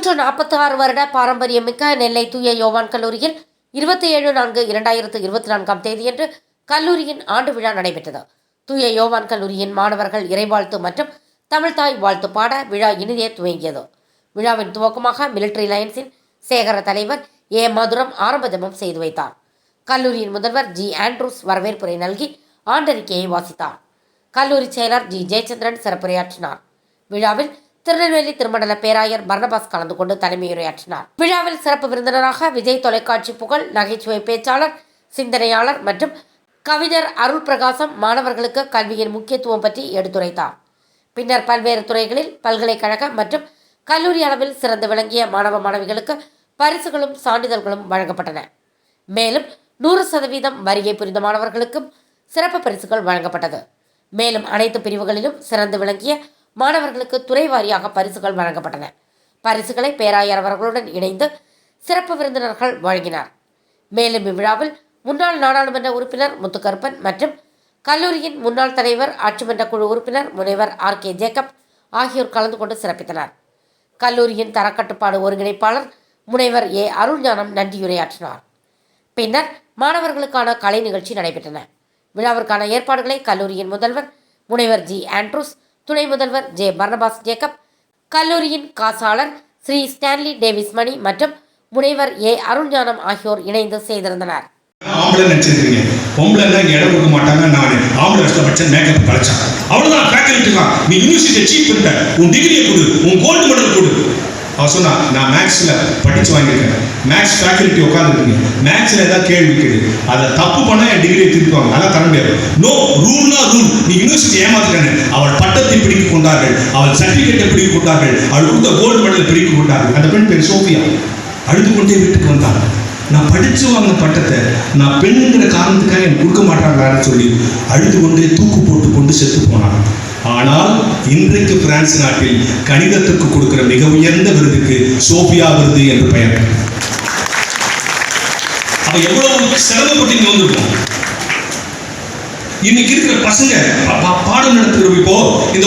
நூற்று நாற்பத்தி ஆறு வருட பாரம்பரியமிக்க நெல்லை தூய யோவான் கல்லூரியில் இருபத்தி ஏழு நான்கு இரண்டாயிரத்து இருபத்தி நான்காம் தேதியன்று கல்லூரியின் ஆண்டு விழா நடைபெற்றது. தூய யோவான் கல்லூரியின் மாணவர்கள் இறைவாழ்த்து மற்றும் தமிழ்தாய் வாழ்த்து பாட விழா இனிதே துவங்கியது. விழாவின் துவக்கமாக மிலிட்டரி லைன்ஸின் சேகர தலைவர் ஏ. மதுரம் ஆரம்ப செய்து வைத்தார். கல்லூரியின் முதல்வர் ஜி. ஆண்ட்ரூஸ் வரவேற்புரை நல்கி ஆண்டறிக்கையை வாசித்தார். கல்லூரி செயலர் ஜி. ஜெயச்சந்திரன் சிறப்புரையாற்றினார். விழாவில் திருநெல்வேலி திருமண்டல பேராயர் பர்னபாஸ் கலந்து கொண்டு தலைமையுரையாற்றினார். விழாவில் சிறப்பு விருந்தினராக விஜய் தொலைக்காட்சி புகழ் நகைச்சுவை பேச்சாளர் சிந்தனையாளர் மற்றும் கவிஞர் அருள் பிரகாசம் மாணவர்களுக்கு கல்வியின் முக்கியத்துவம் பற்றி எடுத்துரைத்தார். பின்னர் பல்வேறு துறைகளில் பல்கலைக்கழக மற்றும் கல்லூரி அளவில் சிறந்து விளங்கிய மாணவ மாணவிகளுக்கு பரிசுகளும் சான்றிதழ்களும் வழங்கப்பட்டன. மேலும் நூறு சதவீதம் வரியை புரிந்த மாணவர்களுக்கும் சிறப்பு பரிசுகள் வழங்கப்பட்டது. மேலும் அனைத்து பிரிவுகளிலும் சிறந்து விளங்கிய மாணவர்களுக்கு துறை வாரியாக பரிசுகள் வழங்கப்பட்டன. பரிசுகளை பேராயர் அவர்களுடன் இணைந்து சிறப்பு விருந்தினர்கள் வழங்கினார். மேலும் இவ்விழாவில் முன்னாள் நாடாளுமன்ற உறுப்பினர் முத்துக்கருப்பன் மற்றும் கல்லூரியின் முன்னாள் தலைவர் ஆட்சிமன்ற குழு உறுப்பினர் முனைவர் ஆர் கே ஜேக்கப் ஆகியோர் கலந்து கொண்டு சிறப்பித்தனர். கல்லூரியின் தரக்கட்டுப்பாடு ஒருங்கிணைப்பாளர் முனைவர் ஏ. அருள்ஞானம் நன்றியுரையாற்றினார். பின்னர் மாணவர்களுக்கான கலை நிகழ்ச்சி நடைபெற்றன. விழாவிற்கான ஏற்பாடுகளை கல்லூரியின் முதல்வர் முனைவர் ஜி. ஆண்ட்ரூஸ் துணை முதல்வர் ஜே பர்னபாஸ் ஜேக்கப் கல்லூரியின் காசாளர் ஸ்ரீ ஸ்டான்லி டேவிஸ் மணி மற்றும் முனைவர் ஏ அருள்ஞானம் ஆகியோர் இணைந்து செய்திருந்தனர். ஆம்பளை நினைச்சிருக்கீங்க. பொம்பளைன்னா இங்க இடம் கொடுக்க மாட்டாங்க நான். ஆம்பளை வச்சுல மேக்கப் கலைச்சான் அவ்வளவுதான் ஃபேக்கல்ட்டி நீ யூனிவர்சிட்டியை சீட் பண்ணிட்ட. உன் டிகிரியை கொடு. உன் கோல்டு மெடல் கொடு. அவ சொன்னா நான் மேக்ஸ்ல படிச்சு வாங்கியிருக்கேன். மேக்ஸ் ஃபேக்கல்ட்டி உட்காந்துருக்கீங்க மேக்ஸ்ல ஏதாவது கேள்வி கேடு அதை தப்பு பண்ணா என் டிகிரியை திருப்பிவாங்க. அதெல்லாம் தர முடியாது. நோ ரூல்னா ரூல் நீ யூனிவர்சிட்டி ஏமாத்துக்கானே அவள் பட்டத்தை பிடிக்க கொண்டார்கள். அவள் சர்டிபிகேட்டை பிடிக்க கொண்டார்கள். அவள் கொடுத்த கோல்டு மெடலை பிடிக்க கொண்டார்கள். அந்த பெண் பேர் சோஃபியா. அழுது கொண்டே வீட்டுக்கு வந்தாள். நான் படிச்சு வாங்கின பட்டத்தை நான் பெண்ணுங்கிற காரணத்துக்காக எனக்கு கொடுக்க மாட்டாங்களான்னு சொல்லி அழுது கொண்டே தூக்கு போட்டு கொண்டு செத்து போனான். ஆனால் இன்றைக்கு பிரான்ஸ் நாட்டில் கணிதத்துக்கு கொடுக்கிற மிக உயர்ந்த விருதுக்கு சோபியா விருது என்று பெயர். அப்ப எவ்வளவு சிரமப்பட்டு இங்க வந்திருக்கோம்? இன்னைக்கு இருக்கிற பசங்க பாடம் நடத்துகிற இப்போ இந்த